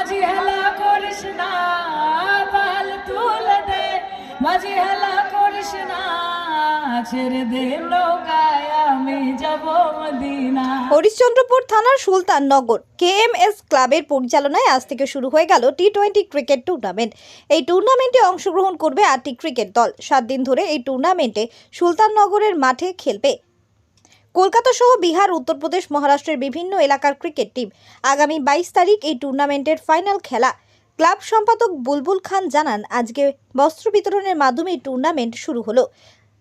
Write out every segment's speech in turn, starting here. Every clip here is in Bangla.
মাঝি হেলা করিস না, পাল দে। মাঝি হেলা করিস না হরিশ্চন্দ্রপুর থানার সুলতাননগর কেএমএস ক্লাবের পরিচালনায় আজ থেকে শুরু হয়ে গেল টি টোয়েন্টি ক্রিকেট টুর্নামেন্ট। এই টুর্নামেন্টে অংশগ্রহণ করবে আটটি ক্রিকেট দল। সাত দিন ধরে এই টুর্নামেন্টে সুলতাননগরের মাঠে খেলবে কলকাতা সহ বিহার, উত্তরপ্রদেশ, মহারাষ্ট্রের বিভিন্ন এলাকার ক্রিকেট টিম আগামী বাইশ তারিখ এই টুর্নামেন্টের ফাইনাল খেলা। ক্লাব সম্পাদক বুলবুল খান জানান, আজকে বস্ত্র বিতরণের মাধ্যমে টুর্নামেন্ট শুরু হলো।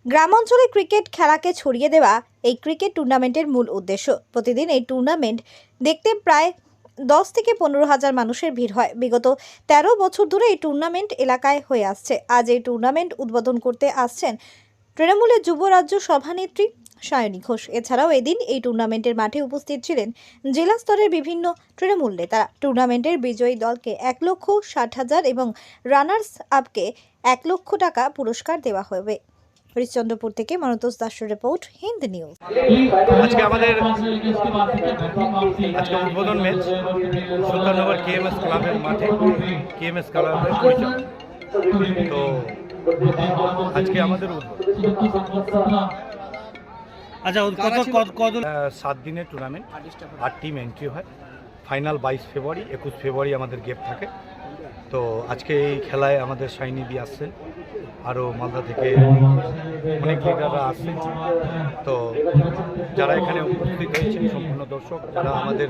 গ্রামাঞ্চলে ক্রিকেট খেলাকে ছড়িয়ে দেওয়া এই ক্রিকেট টুর্নামেন্টের মূল উদ্দেশ্য। প্রতিদিন এই টুর্নামেন্ট দেখতে প্রায় দশ থেকে পনেরো হাজার মানুষের ভিড় হয়। বিগত তেরো বছর ধরে এই টুর্নামেন্ট এলাকায় হয়ে আসছে। আজ এই টুর্নামেন্ট উদ্বোধন করতে আসছেন তৃণমূলের যুব রাজ্য সভানেত্রী সায়নী ঘোষ। এছাড়াও এদিন এই টুর্নামেন্টের মাঠে উপস্থিত ছিলেন জেলা স্তরের বিভিন্ন তৃণমূল নেতারা টুর্নামেন্টের বিজয়ী দলকে এক লক্ষ ষাট হাজার এবং রানার্স আপকে এক লক্ষ টাকা পুরস্কার দেওয়া হবে। হরিশ্চন্দ্রপুর থেকে মনতোষ দাসের রিপোর্ট, হিন্দ নিউজ। আজকে আমাদের আজকে উদ্বোধন ম্যাচ সুলতাননগর কেএমএস ক্লাবের মাঠে। কেএমএস ক্লাবের তো আজকে আমাদের উদ্বোধন। আচ্ছা ও কত কত কত সাত দিনের টুর্নামেন্ট আট টিম এন্ট্রি হয়। ফাইনাল বাইশ ফেব্রুয়ারি একুশ ফেব্রুয়ারি আমাদের গেপ থাকে। তো আজকে এই খেলায় আমাদের সাইনি দিয়ে আসছেন। আরও মালদা থেকে অনেক লিডাররা আসছেন। তো যারা এখানে উপস্থিত হয়েছেন সম্পূর্ণ দর্শক যারা আমাদের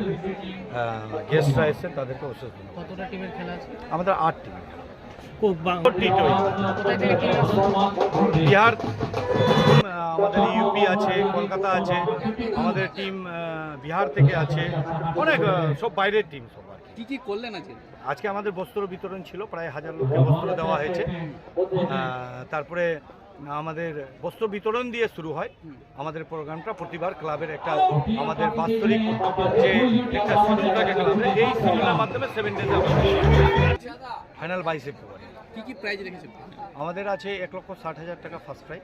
গেস্টরা এসেছেন তাদেরকে অশেষ ধন্যবাদ। কতটা টিমের খেলা আছে? আমাদের আট টিম বিহার। আমাদের ইউপি আছে কলকাতা আছে আমাদের টিম বিহার থেকে আছে অনেক সব বাইরের টিম সব কি। কি করলেন আজকে? আজকে আমাদের বস্ত্র বিতরণ ছিল প্রায় হাজার লোককে বস্ত্র দেওয়া হয়েছে। তারপরে আমাদের বস্ত্র বিতরণ দিয়ে শুরু হয়। আমাদের প্রোগ্রামটা প্রতিবার ক্লাবের একটা আমাদের বাস্তবিক যে একটা শিডিউল থাকে ক্লাবের এই শিডিউলের মাধ্যমে সেভেন ডেজ ফাইনাল বাইশে ফেব্রুয়ারি কি কি প্রাইজ রেখেছেন? আমাদের আছে এক লক্ষ ষাট হাজার টাকা ফার্স্ট প্রাইজ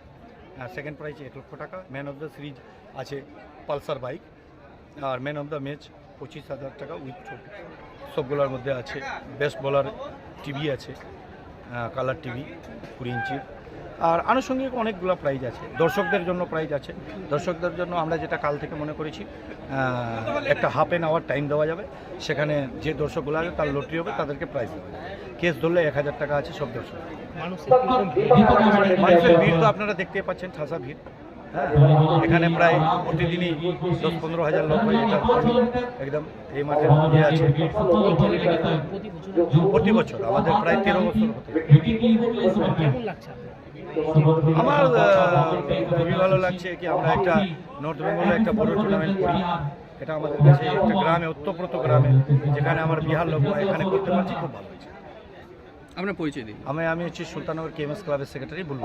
সেকেন্ড প্রাইজ এক লক্ষ টাকা। ম্যান অফ দ্য সিরিজ আছে পালসার বাইক। আর ম্যান অফ দ্য ম্যাচ পঁচিশ হাজার টাকা উইথ সবগুলোর মধ্যে আছে। বেস্ট বলার টিভি আছে। কালার টিভি কুড়ি ইঞ্চির। আর আনুষঙ্গিক অনেকগুলো প্রাইজ আছে। দর্শকদের জন্য প্রাইজ আছে। দর্শকদের জন্য আমরা যেটা কাল থেকে মনে করেছি একটা হাফ অ্যান আওয়ার টাইম দেওয়া যাবে। সেখানে যে দর্শকগুলো আছে তার লটারি হবে তাদেরকে প্রাইজ দেবে যাবে। কেস ধরলে এক হাজার টাকা আছে সব দর্শক। মানুষের ভিড়? তো আপনারা দেখতে পাচ্ছেন ঠাসা ভিড়। এখানে প্রায় প্রতিদিনই দশ পনেরো হাজার লোক হয় এটা একদম এই মাঠে ইয়ে আছে। প্রতি বছর আমাদের প্রায় তেরো বছর হতে? আমার খুবই ভালো লাগছে কি আমরা একটা নর্থ বেঙ্গলে একটা বড় টুর্নামেন্ট করি। এটা আমাদের কাছে একটা গ্রামে অত্যপ্রত গ্রামে যেখানে আমার বিহার লোক এখানে করতে পারছি খুব ভালো লাগছে আপনার পরিচয় দিন। আমি আমি হচ্ছি সুলতানগর কেএমএস ক্লাবের সেক্রেটারি বলব